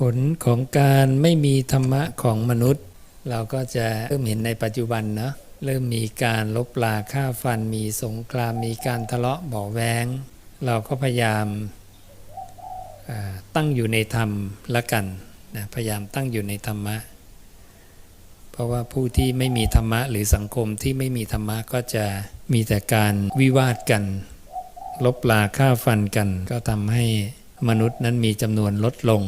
ผลของการไม่มีธรรมะของมนุษย์ เราก็จะเริ่มเห็นในปัจจุบันเนาะเริ่มมีการลบลาฆ่าฟันมีสงครามมีการทะเลาะเบาแวงเราก็พยายามตั้งอยู่ในธรรมละกันนะพยายามตั้งอยู่ในธรรมะ เพราะว่าผู้ที่ไม่มีธรรมะหรือสังคมที่ไม่มีธรรมะก็จะมีแต่การวิวาทกัน ลบลาฆ่าฟันกัน ก็ทำให้มนุษย์นั้นมีจำนวนลดลง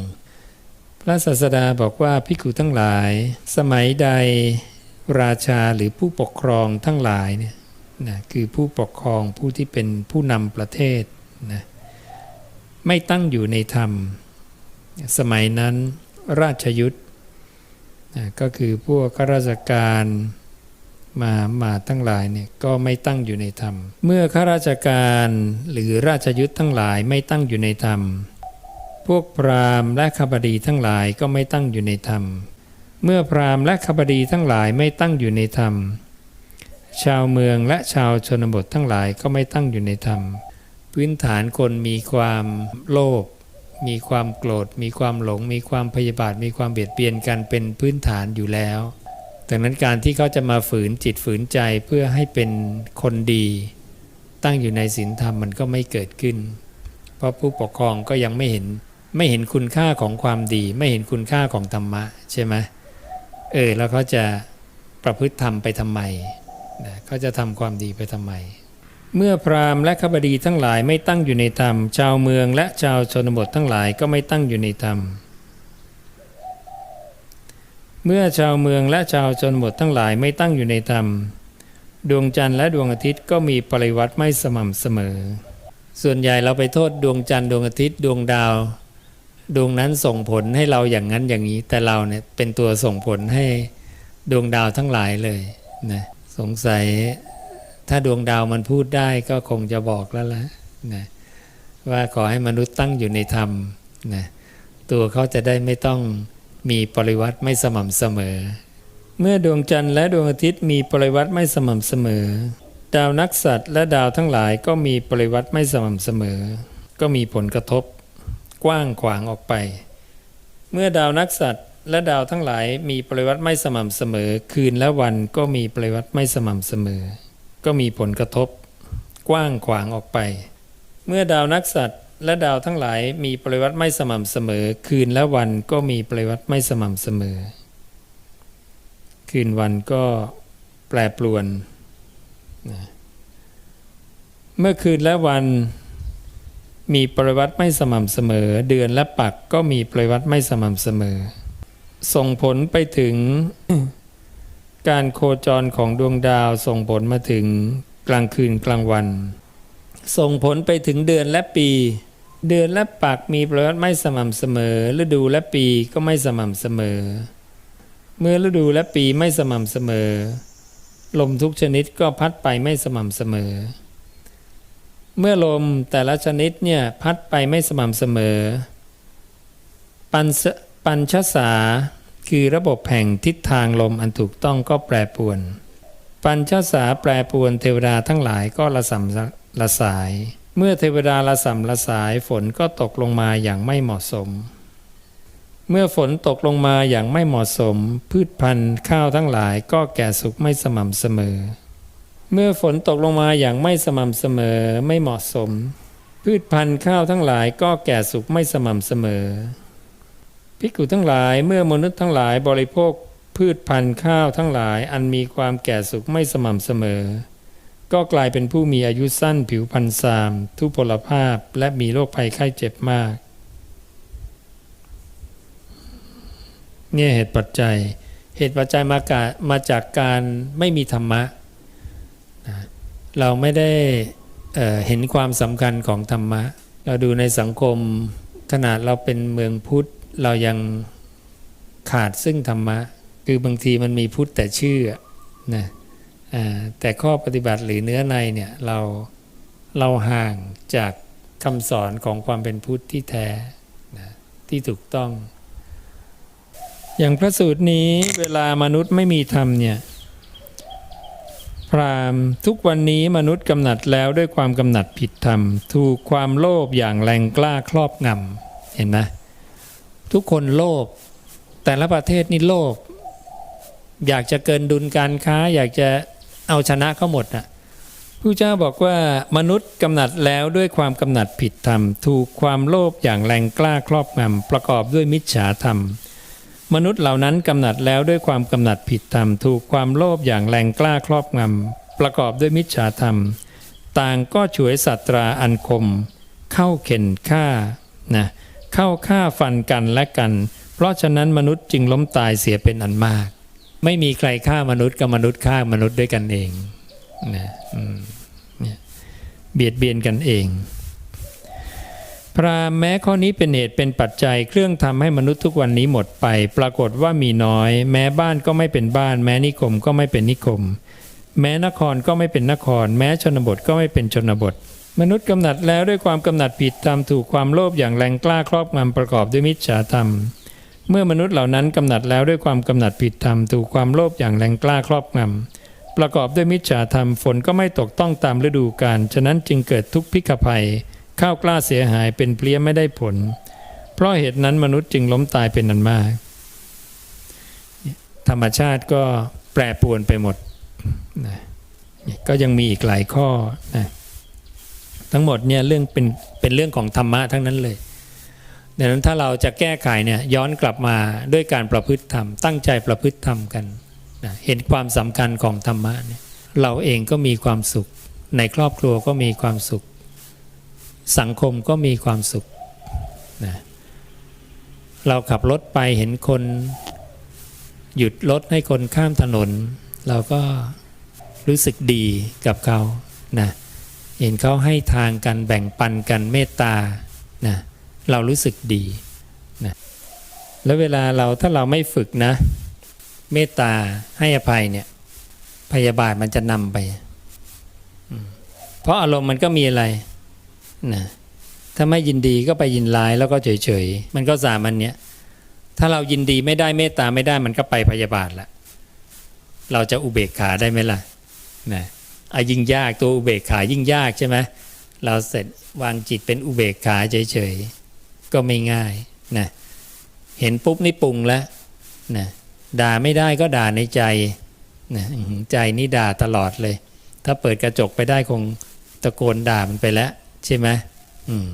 พระศาสดาบอกว่าพิกุทั้งหลาย สมัยใดราชาหรือผู้ปกครองทั้งหลายเนี่ยนะคือผู้ปกครองผู้ที่เป็นผู้นำประเทศนะไม่ตั้งอยู่ในธรรม สมัยนั้นราชยุทธนะก็คือพวกข้าราชการมามาทั้งหลายเนี่ยก็ไม่ตั้งอยู่ในธรรม เมื่อข้าราชการหรือราชยุทธทั้งหลายไม่ตั้งอยู่ในธรรม พวกพราหมณ์และขบดีทั้งหลายก็ไม่ตั้งอยู่ในธรรม เมื่อพราหมณ์และขบดีทั้งหลายไม่ตั้งอยู่ในธรรม ชาวเมืองและชาวชนบททั้งหลายก็ไม่ตั้งอยู่ในธรรม พื้นฐานคนมีความโลภ มีความโกรธ มีความหลง มีความพยาบาท มีความเบียดเบียนกันเป็นพื้นฐานอยู่แล้ว ดังนั้นการที่เขาจะมาฝืนจิตฝืนใจเพื่อให้เป็นคนดี ตั้งอยู่ในศีลธรรมมันก็ไม่เกิดขึ้น เพราะผู้ปกครองก็ยังไม่เห็น ไม่เห็นคุณค่าของความดี ไม่เห็นคุณค่าของธรรมะใช่ไหมเออแล้วเขาจะประพฤติธรรมไปทำไมนะเขาจะทำความดีไปทำไม เมื่อพราหมณ์และขบดีทั้งหลายไม่ตั้งอยู่ในธรรม ชาวเมืองและชาวชนบททั้งหลายก็ไม่ตั้งอยู่ในธรรมเมื่อชาวเมืองและชาวชนบททั้งหลายไม่ตั้งอยู่ในธรรม ดวงจันทร์และดวงอาทิตย์ก็มีปริวัติไม่สม่ำเสมอ ส่วนใหญ่เราไปโทษดวงจันทร์ดวงอาทิตย์ดวงดาว ดวงนั้นส่งผลให้เราอย่างนั้นอย่างนี้ แต่เราเนี่ยเป็นตัวส่งผลให้ดวงดาวทั้งหลายเลยนะสงสัยถ้าดวงดาวมันพูดได้ก็คงจะบอกแล้วละนะว่าขอให้มนุษย์ตั้งอยู่ในธรรมนะตัวเขาจะได้ไม่ต้องมีปริวัติไม่สม่ำเสมอ เมื่อดวงจันทร์และดวงอาทิตย์มีปริวัติไม่สม่ำเสมอ ดาวนักสัตว์และดาวทั้งหลายก็มีปริวัติไม่สม่ำเสมอ ก็มีผลกระทบ กว้างขวางออกไป เมื่อดาวนักสัตว์และดาวทั้งหลายมีปริวัติไม่สม่ำเสมอ คืนและวันก็มีปริวัติไม่สม่ำเสมอ ก็มีผลกระทบ กว้างขวางออกไป เมื่อดาวนักสัตว์และดาวทั้งหลายมีปริวัติไม่สม่ำเสมอ คืนและวันก็มีปริวัติไม่สม่ำเสมอ คืนวันก็แปรปรวน เมื่อคืนและวัน มีปริวัติไม่สม่ำเสมอ เดือนและปักก็มีปริวัติไม่สม่ำเสมอ ส่งผลไปถึง การโคจรของดวงดาวส่งผลมาถึงกลางคืนกลางวัน ส่งผลไปถึงเดือนและปี เดือนและปักมีปริวัติไม่สม่ำเสมอ ฤดูและปีก็ไม่สม่ำเสมอ เมื่อฤดูและปีไม่สม่ำเสมอ ลมทุกชนิดก็พัดไปไม่สม่ำเสมอ เมื่อลมแต่ละชนิดเนี่ยพัดไปไม่สม่ำเสมอ ปัญปัญชสาคือระบบแห่งทิศทางลมอันถูกต้องก็แปรปรวน ปัญชสาแปรปรวนเทวดาทั้งหลายก็ละสัมละสาย เมื่อเทวดาละสัมละสายฝนก็ตกลงมาอย่างไม่เหมาะสม เมื่อฝนตกลงมาอย่างไม่เหมาะสม พืชพันธุ์ข้าวทั้งหลายก็แก่สุกไม่สม่ำเสมอ เมื่อฝนตกลงมาอย่างไม่สม่ำเสมอไม่เหมาะสม พืชพันธุ์ข้าวทั้งหลายก็แก่สุกไม่สม่ำเสมอภิกขุทั้งหลายเมื่อมนุษย์ทั้งหลายบริโภคพืชพันธุ์ข้าวทั้งหลายอันมีความแก่สุกไม่สม่ำเสมอ ก็กลายเป็นผู้มีอายุสั้นผิวพรรณซาม ทุพพลภาพและมีโรคภัยไข้เจ็บมาก เนี่ยเหตุปัจจัย เหตุปัจจัยมากามาจากการไม่มีธรรมะ เราไม่ได้เเห็นความสำคัญของธรรมะ เราดูในสังคมขนาดเราเป็นเมืองพุทธเรายังขาดซึ่งธรรมะ คือบางทีมันมีพุทธแต่ชื่อนะแต่ข้อปฏิบัติหรือเนื้อในเนี่ยเราเราห่างจากคำสอนของความเป็นพุทธที่แท้นะที่ถูกต้อง อย่างพระสูตรนี้เวลามนุษย์ไม่มีธรรมเนี่ย พรามทุกวันนี้มนุษย์กำหนัดแล้วด้วยความกำหนัดผิดธรรม ถูกความโลภอย่างแรงกล้าครอบงำเห็นไหมทุกคนโลภแต่ละประเทศนี่โลภอยากจะเกินดุลการค้า อยากจะเอาชนะเขาหมดอะผู้เจ้าบอกว่ามนุษย์กำหนัดแล้วด้วยความกำหนัดผิดธรรม ถูกความโลภอย่างแรงกล้าครอบงำประกอบด้วยมิจฉาธรรม มนุษย์เหล่านั้นกำหนัดแล้วด้วยความกำหนัดผิดธรรมถูกความโลภอย่างแรงกล้าครอบงำประกอบด้วยมิจฉาธรรม ต่างก็ฉวยสัตราอันคม เข้าเข็นฆ่านะเข้าฆ่าฟันกันและกัน เพราะฉะนั้นมนุษย์จึงล้มตายเสียเป็นอันมาก ไม่มีใครฆ่ามนุษย์กับมนุษย์ฆ่ามนุษย์ด้วยกันเองนะเนี่ยเบียดเบียนกันเอง พรามแม้ข้อนี้เป็นเหตุเป็นปัจจัยเครื่องทำให้มนุษย์ทุกวันนี้หมดไป ปรากฏว่ามีน้อย แม้บ้านก็ไม่เป็นบ้าน แม้นิคมก็ไม่เป็นนิคม แม้นครก็ไม่เป็นนคร แม้ชนบทก็ไม่เป็นชนบท มนุษย์กำหนัดแล้วด้วยความกำหนัดผิดตามถูกความโลภอย่างแรงกล้าครอบงำประกอบด้วยมิจฉาธรรม เมื่อมนุษย์เหล่านั้นกำหนัดแล้วด้วยความกำหนัดผิดธรรมถูกความโลภอย่างแรงกล้าครอบงำประกอบด้วยมิจฉาธรรมฝนก็ไม่ตกต้องตามฤดูกาลฉะนั้นจึงเกิดทุกข์พิกภัย ข้าวกล้าเสียหายเป็นเพลี้ยไม่ได้ผล เพราะเหตุนั้นมนุษย์จึงล้มตายเป็นนันมาก ธรรมชาติก็แปรปรวนไปหมดนะก็ยังมีอีกหลายข้อนะทั้งหมดเนี่ยเรื่องเป็นเป็นเรื่องของธรรมะทั้งนั้นเลยดังนั้นถ้าเราจะแก้ไขเนี่ยย้อนกลับมาด้วยการประพฤติธรรม ตั้งใจประพฤติธรรมกันนะเห็นความสำคัญของธรรมะเนี่ยเราเองก็มีความสุข ในครอบครัวก็มีความสุข สังคมก็มีความสุขนะเราขับรถไปเห็นคนหยุดรถให้คนข้ามถนน เราก็รู้สึกดีกับเขานะเห็นเขาให้ทางกันแบ่งปันกันเมตตานะเรารู้สึกดีนะแล้วเวลาเราถ้าเราไม่ฝึกนะ เมตตาให้อภัยเนี่ยพยาบาทมันจะนำไป เพราะอารมณ์มันก็มีอะไร นะถ้าไม่ยินดีก็ไปยินร้ายแล้วก็เฉยๆ มันก็สามันเนี้ยถ้าเรายินดีไม่ได้เมตตาไม่ได้มันก็ไปพยาบาทละเราจะอุเบกขาได้ไหมล่ะนะอายิ่งยากตัวอุเบกขายิ่งยากใช่ไหมเราเสร็จวางจิตเป็นอุเบกขาเฉยๆ ก็ไม่ง่ายนะเห็นปุ๊บนี่ปรุงแล้วนะด่าไม่ได้ก็ด่าในใจนะใจนี่ด่าตลอดเลย ถ้าเปิดกระจกไปได้คงตะโกนด่ามันไปแล้ว ใช่ไหมอืม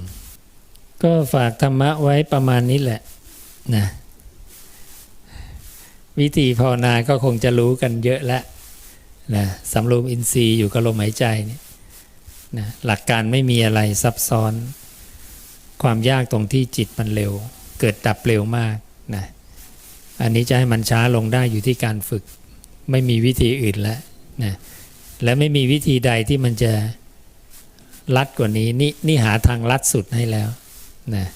ก็ฝากธรรมะไว้ประมาณนี้แหละนะวิธีภาวนาก็คงจะรู้กันเยอะแล้วนะสำรวมอินทรีย์อยู่กับลมหายใจเนี่ยนะหลักการไม่มีอะไรซับซ้อน ความยากตรงที่จิตมันเร็ว เกิดดับเร็วมากนะอันนี้จะให้มันช้าลงได้อยู่ที่การฝึก ไม่มีวิธีอื่นแล้วนะและไม่มีวิธีใดที่มันจะ รัดกว่านี้นี่นี่หาทางรัดสุดให้แล้วนะ